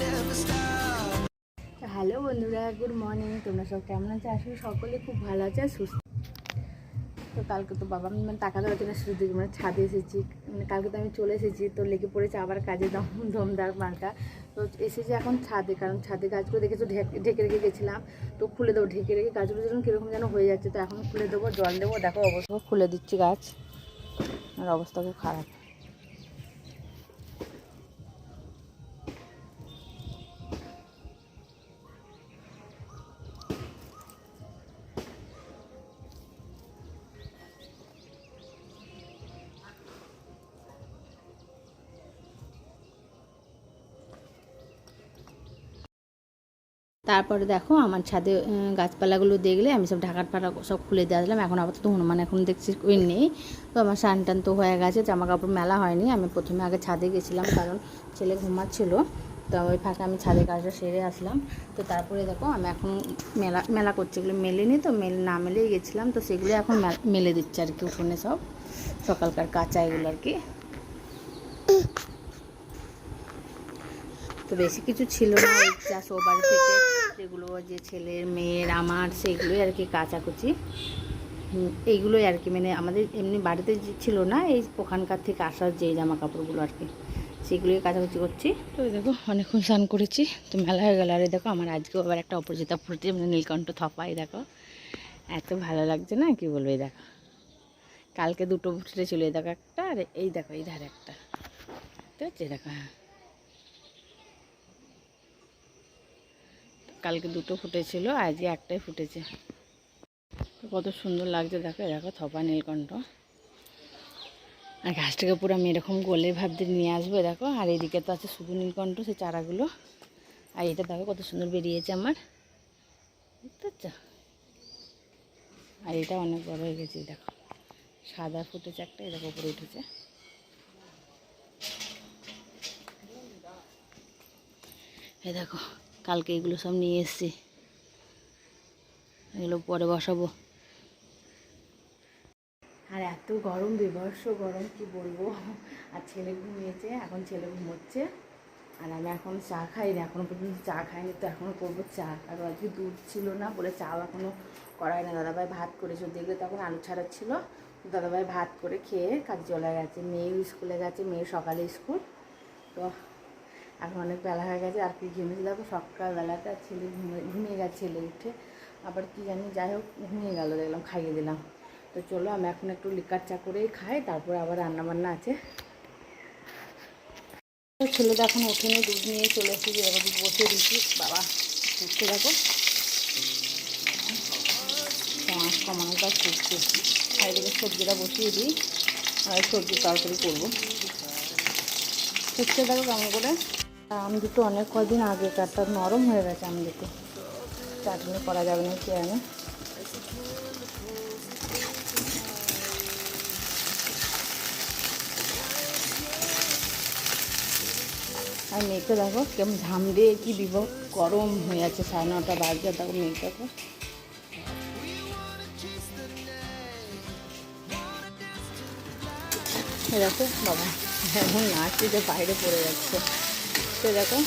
Never stop. Hello বন্ধুরা good morning তোমরা সব কেমন আছো আসলে সকলে খুব ভালো আছে সুস্থ তো কালকে তো বাবা, আমি মানে টাকা দেওয়ার জন্য শুরু থেকে মানে ছাদে এসেছি। মানে কালকে তো আমি চলে এসেছি, তো লেগে পড়েছে আবার কাজে দম, দমদার মালটা। তো এসেছি এখন ছাদে, কারণ ছাদে গাছগুলো দেখেছ, ঢেকে ঢেকে রেখে গেছিলাম। তো খুলে দেবো, ঢেকে রেখে গাছগুলো যেন কীরকম যেন হয়ে যাচ্ছে, তো এখন খুলে দেবো, জল দেবো, দেখো অবস্থা। খুলে দিচ্ছি গাছ, আর অবস্থা খুব খারাপ। তারপরে দেখো আমার ছাদে গাছপালাগুলো দেখলে আমি সব ঢাকার পাড়া সব খুলে দিয়ে আসলাম। এখন আপাতত হনুমান এখন দেখছি ওই নেই। তো আমার সান টান তো হয়ে গেছে জামা কাপড় মেলা হয়নি। আমি প্রথমে আগে ছাদে গেছিলাম, কারণ ছেলে ঘুমাচ্ছিলো। তো ওই ফাঁকে আমি ছাদে কাজটা সেরে আসলাম। তো তারপরে দেখো আমি এখন মেলা মেলা করছি। এগুলো মেলেনি তো, মেল, না মেলেই গেছিলাম। তো সেগুলো এখন মেলে দিচ্ছে আর কি উঠোনে সব। সকালকার কাঁচা এগুলো আর কি। তো বেশি কিছু ছিল না জাস্ট ও বাড়ি থেকে। যেগুলো যে ছেলের, মেয়ের, আমার সেগুলোই আর কি কাচাকুচি। এইগুলোই আর কি মানে আমাদের এমনি বাড়িতে যে ছিল না, এই ওখানকার থেকে আসার যে জামা কাপড়গুলো আর কি, সেগুলোই কাচাকুচি করছি। তো দেখো, অনেকক্ষণ স্নান করেছি, তো মেলা হয়ে গেল। আর দেখো, আমার আজকেও আবার একটা অপরাজিতা ফুটেছে মানে নীলকণ্ঠ থপাই, দেখো। এত ভালো লাগছে না, কি বলব, এই দেখো। কালকে দুটো ফুটে ছিল, এই দেখো একটা, আর এই দেখো, এই ধারে একটা। ঠিক আছে দেখো হ্যাঁ। কালকে দুটো ফুটেছিল, আজকে একটাই ফুটেছে। কত সুন্দর লাগছে, দেখো দেখো থপা নীলকণ্ঠ। আর গাছটাকে পুরো আমি এরকম গোলে ভাবতে নিয়ে আসব দেখো, আর এইদিকে তো আছে শুধু নীলকণ্ঠ সেই চারাগুলো। আর এটা দেখো, কত সুন্দর বেরিয়েছে আমার। বুঝতে পারছ আর এটা অনেক বড় হয়ে গেছে দেখো। সাদা ফুটেছে একটা দেখো, উপরে উঠেছে। এ দেখো কালকে এগুলো সব নিয়ে এসেছি। এগুলো পরে বসাবো। আর এত গরম বিভর্ষ গরম, কি বলব? আর ছেলে ঘুমিয়েছে, এখন ছেলে ঘুমোচ্ছে। আর আমি এখন চা খাইনি এখনও পর্যন্ত চা খাইনি, তো এখনও করব চা। কারণ আজকে দুধ ছিল না, বলে চাও এখনও করাই না। দাদাভাই ভাত করেছিল দেখলে তখন আলু ছাড়া ছিল দাদাভাই ভাত করে খেয়ে কাজ চলে গেছে। মেয়েও স্কুলে গেছে, মেয়ে সকালে স্কুল। তো এখন অনেক বেলা হয়ে গেছে, আর কি ঘুমিয়েছে দেখো, সকালবেলাতে আর ছেলে ঘুমিয়ে ঘুমিয়ে গেছে ছেলে উঠে। আবার কি জানি, যাই হোক, ঘুমিয়ে গেল, দেখলাম, খাইয়ে দিলাম। তো চলো, আমি এখন একটু লিকার চা করেই খাই, তারপরে আবার রান্না বান্না আছে। তো ছেলেটা এখন ওঠেনি, দুধ নিয়ে চলে এসেছি দুধ বসিয়ে দিচ্ছি। বাবা উঠতে দেখো। মাছ কমানো কাজ করছে। আর এদিকে সবজিটা বসিয়ে দিই, আর সবজি তরকারি করব। হচ্ছে দেখো কেমন করে। আম দুটো অনেক কদিন আগে কাটটা নরম হয়ে গেছে আম দুটো। চাটনি করা যাবে না কি আমি আর মেয়েকে দেখো কেমন ঝাম দিয়ে কি দিব। গরম হয়ে আছে, সাড়ে নটা বাজে দেখো মেয়েটাকে দেখো বাবা, এখন নাচি যে বাইরে পড়ে যাচ্ছে। তো দেখো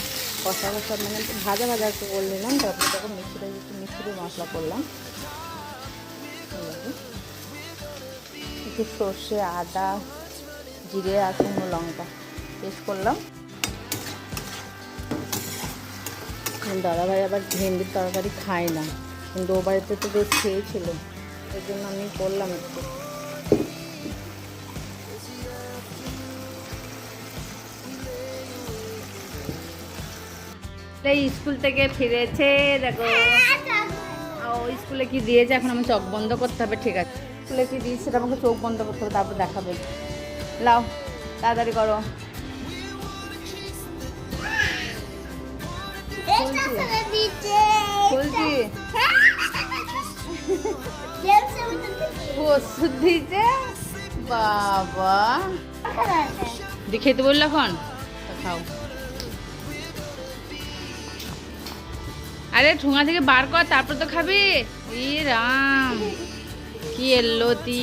কষা কষা মানে ভাজা ভাজা একটু করে নিলাম তারপরে দেখো মিক্সিটা একটু মিক্সিতে মশলা করলাম। একটু সর্ষে, আদা, জিরে আর শুকনো লঙ্কা পেস্ট করলাম। দাদা ভাই আবার ভেন্ডির তরকারি খায় না, কিন্তু ও বাড়িতে তো বেশ খেয়েছিল, এর জন্য আমি করলাম একটু। এই স্কুল থেকে ফিরেছে দেখো। ও স্কুলে কি দিয়েছে? এখন আমি চোখ বন্ধ করতে হবে ঠিক আছে। স্কুলে কি দিয়েছে সেটা আমাকে চোখ বন্ধ করতে হবে তারপর দেখাবে। লাও তাড়াতাড়ি করো। বলছি। ওষুধ দিয়েছে? বাবা। দিয়ে খেতে বলল এখন? তা খাও। আরে ঠোঙা থেকে বার কর তারপর তো খাবি। রাম কি এলো তি।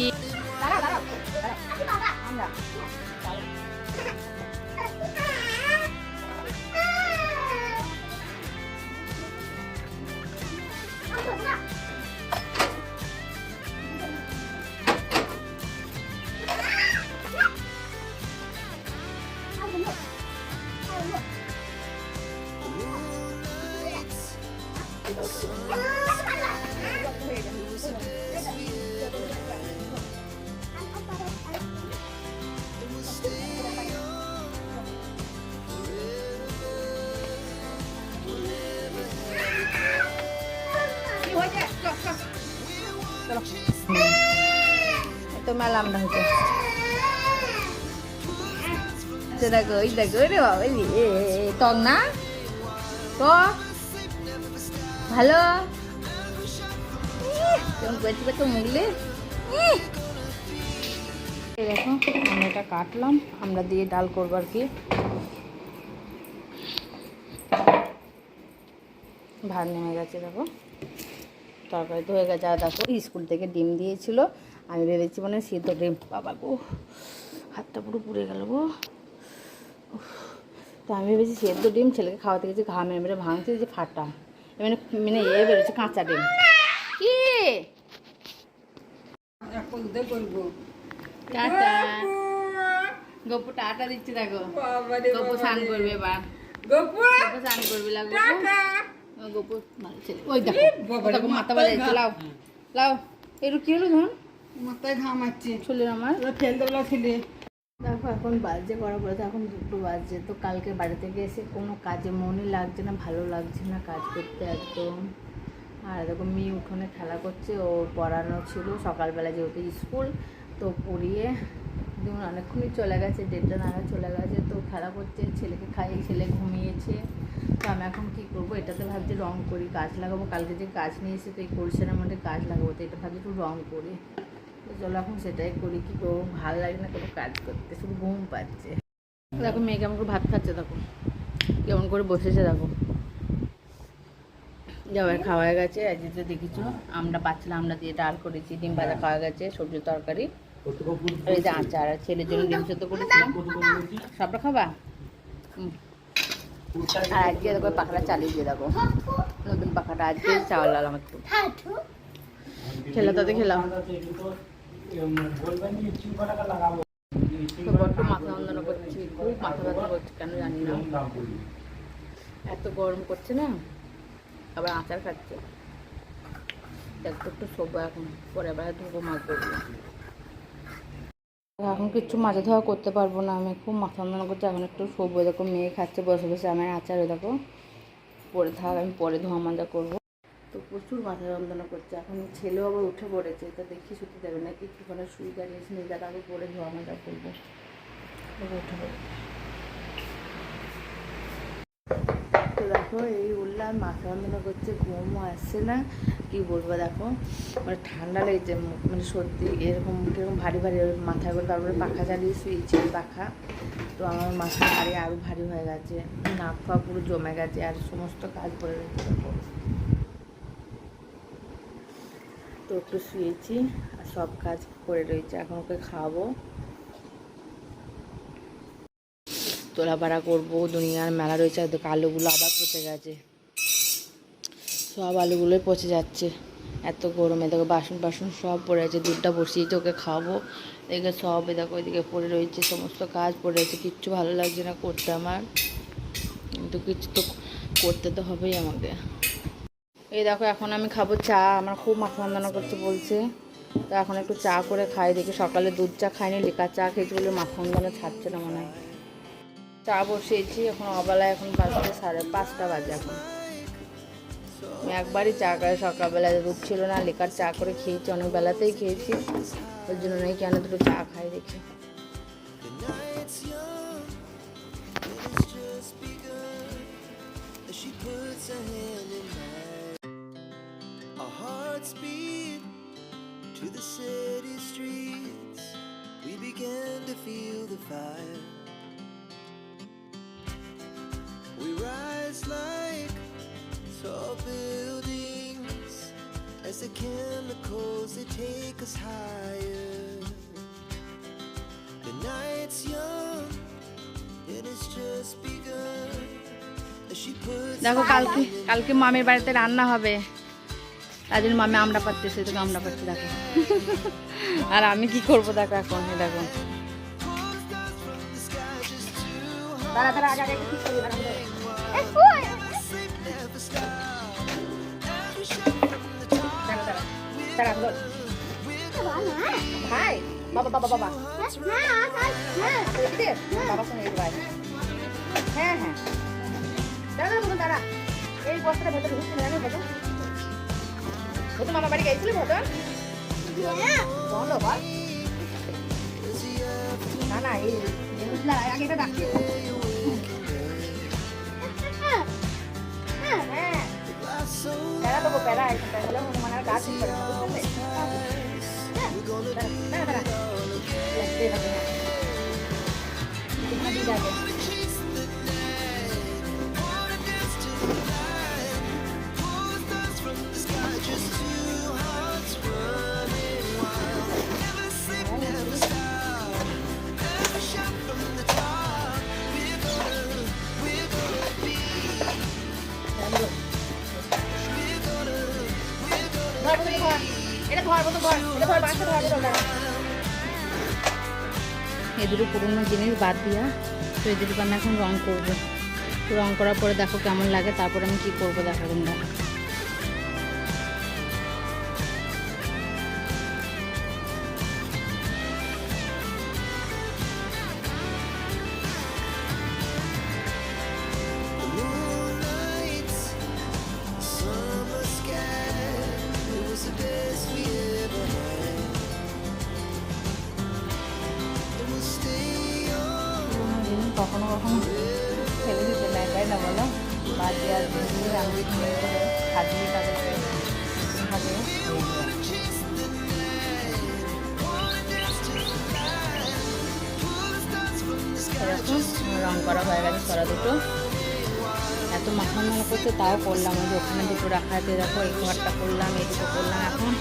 তো মেলা আমরা হয়েছে তো দেখো এই দেখো রে বাবা এই এ, এ, এ, টক না তো ভালো কেমন করেছিল তো মুগলে দেখো আমরা এটা কাটলাম আমরা দিয়ে ডাল করব আর কি ভাত নেমে গেছে দেখো তরকারি হয়ে গেছে আর দেখো স্কুল থেকে ডিম দিয়েছিল আমি ভেবেছি মানে সিদ্ধ ডিম বাবা গো। হাতটা পুরো পুড়ে গেল গো। তো আমি ভেবেছি সেদ্ধ ডিম ছেলেকে খাওয়াতে গেছি ঘা মেরে মেরে ভাঙছে যে ফাটা। মানে মানে এ বেরোচ্ছে কাঁচা ডিম। কি? টাটা। গপু টাটা দিচ্ছি দেখো। গপু স্নান করবে এবার। গপু! স্নান করবে লাগবে। গপু ভালো ছেলে। ওই দেখো মাথা বাজাইছে লাও। লাও। একটু কি হলো ধন মাথায় চলে আমার। দেখো এখন বাজে এখন দুটো বাজে। তো কালকে বাড়ি থেকে এসে কোনো কাজে মনই লাগছে না ভালো লাগছে না কাজ করতে একদম। আর এরকম মেয়ে উঠোনে খেলা করছে ও পড়ানো ছিল সকালবেলা যেহেতু স্কুল তো পড়িয়ে দেখুন অনেকক্ষণই চলে গেছে দেড়টা নাগাদ চলে গেছে তো খেলা করছে ছেলেকে খাইয়ে ছেলে ঘুমিয়েছে। তো আমি এখন কী করব এটাতে ভাবছি রং করি গাছ লাগাবো। কালকে যে গাছ নিয়ে এসে তো এই পরিষ্কারের মধ্যে গাছ লাগাবো তো এটা ভাবছি একটু রং করি। চলো, এখন সেটাই করি, কি করব? ভালো লাগে না কোনো কাজ করতে, শুধু ঘুম পাচ্ছে। দেখো মেয়ে কেমন করে ভাত খাচ্ছে, দেখো। কেমন করে বসেছে, দেখো। যাবার খাওয়া গেছে আজ যে দেখেছ আমরা পাচ্ছিলাম আমরা দিয়ে ডাল করেছি, ডিম ভাজা খাওয়া গেছে, সবজি তরকারি। এই যে আচার, আর ছেলের জন্য ডিম সেদ্ধ করেছিলাম। সবটা খাবা। আর আজকে দেখো পাখাটা চালিয়ে দিয়ে দেখো। নতুন পাখাটা আজকে চাওয়াল লাগাম একটু খেলা, তাতে খেলাম তো বড্ড মাথা যন্ত্রণা করছি, খুব মাথা ব্যথা করছে, কেন জানি না। এত গরম করছে না? আবার আচার খাচ্ছে। একটু একটু শোবো এখন। পরে আবার ধুবো মাছ ধরবো এখন কিচ্ছু মাঝে ধোয়া করতে পারব না আমি। খুব মাথা যন্ত্রণা করছি, এখন একটু শোবো। দেখো, মেয়ে খাচ্ছে, বসে বসে আমার আচার দেখো। পরে থাক, আমি পরে ধোয়া মাজা করব। তো প্রচুর মাথা যন্ত্রণা করছে। এখন ছেলেও আবার উঠে পড়েছে তা দেখি শুতে দেবে না একটুখানি শুয়ে দাঁড়িয়েছে নিজে তাকে পরে ধোয়া মাজা করব উঠে পড়ে তো দেখো এই উঠলাম মাথা যন্ত্রণা করছে ঘুমও আসছে না। কি বলব দেখো মানে ঠান্ডা লেগেছে মানে সত্যি এরকম কীরকম ভারী ভারী মাথায় করে তারপরে পাখা চালিয়ে শুয়েছি পাখা। তো আমার মাথা ভারী আরও ভারী হয়ে গেছে নাক ফা পুরো জমে গেছে আর সমস্ত কাজ পড়ে রয়েছে তো একটু শুয়েছি আর সব কাজ করে রয়েছে, এখন ওকে খাওয়াবো। তোলাপাড়া করব, দুনিয়ার মেলা রয়েছে, আর আলুগুলো আবার পচে গেছে। সব আলুগুলোই পচে যাচ্ছে। এত গরমে দেখো, বাসন বাসন সব পড়ে আছে, দুধটা বসিয়েছি ওকে খাব এদিকে সব দেখো, এদিকে পড়ে রয়েছে, সমস্ত কাজ পড়ে রয়েছে, কিচ্ছু ভালো লাগছে না করতে আমার। কিন্তু কিছু তো করতে তো হবেই আমাকে। এই দেখো, এখন আমি খাব চা। আমার খুব মাথা যন্ত্রণা করছে বলছে। তো এখন একটু চা করে খাই, দেখি সকালে দুধ চা খাইনি, লিকার চা খেয়েছি বলে মাথা যন্ত্রণা ছাড়ছে না মনে হয়। চা বসিয়েছি, এখন অবেলায় এখন বাজতে সাড়ে পাঁচটা বাজে এখন। আমি একবারই চা খাই সকালবেলায় দুধ ছিল না, লিকার চা করে খেয়েছি, অনেক বেলাতেই খেয়েছি। ওই জন্য নাকি কেন দুটো চা খাই দেখি। She puts her hand in hearts beat to the city streets. We began to feel the fire. We rise like tall buildings as the chemicals they take us higher. The night's young, and it's just begun. দেখো কালকে কালকে মামির বাড়িতে রান্না হবে তার জন্য মামি আমরা সে তোকে আমরা পাচ্ছি দেখো। আর আমি কি করব, দেখো এখন দেখো। দাঁড়া হ্যাঁ হ্যাঁ। দাঁড়া দাঁড়া দাঁড়া। এই বস্তাটা ভেতরে ঢুকছে না ভেতর মামা বাড়ি গেছিলি ভেতর বলো বল। না না এই আগে এটা রাখছি এই দুটো পুরোনো জিনিস বাদ দিয়া তো এই দুটো এখন রং করব। রং করার পরে দেখো কেমন লাগে, তারপরে আমি কি করব দেখো তোমরা sky. এরকম রং করা হয়ে গেছে ছড়া দুটো। এত মাথা মনে করছে করলাম যে ওখানে দুটো রাখা আছে, দেখো এই ঘরটা করলাম, এই করলাম এখন।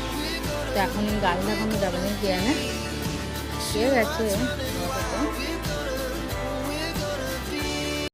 তো এখন গাড়ি লাগানো যাবে না গিয়ে না। কে গেছে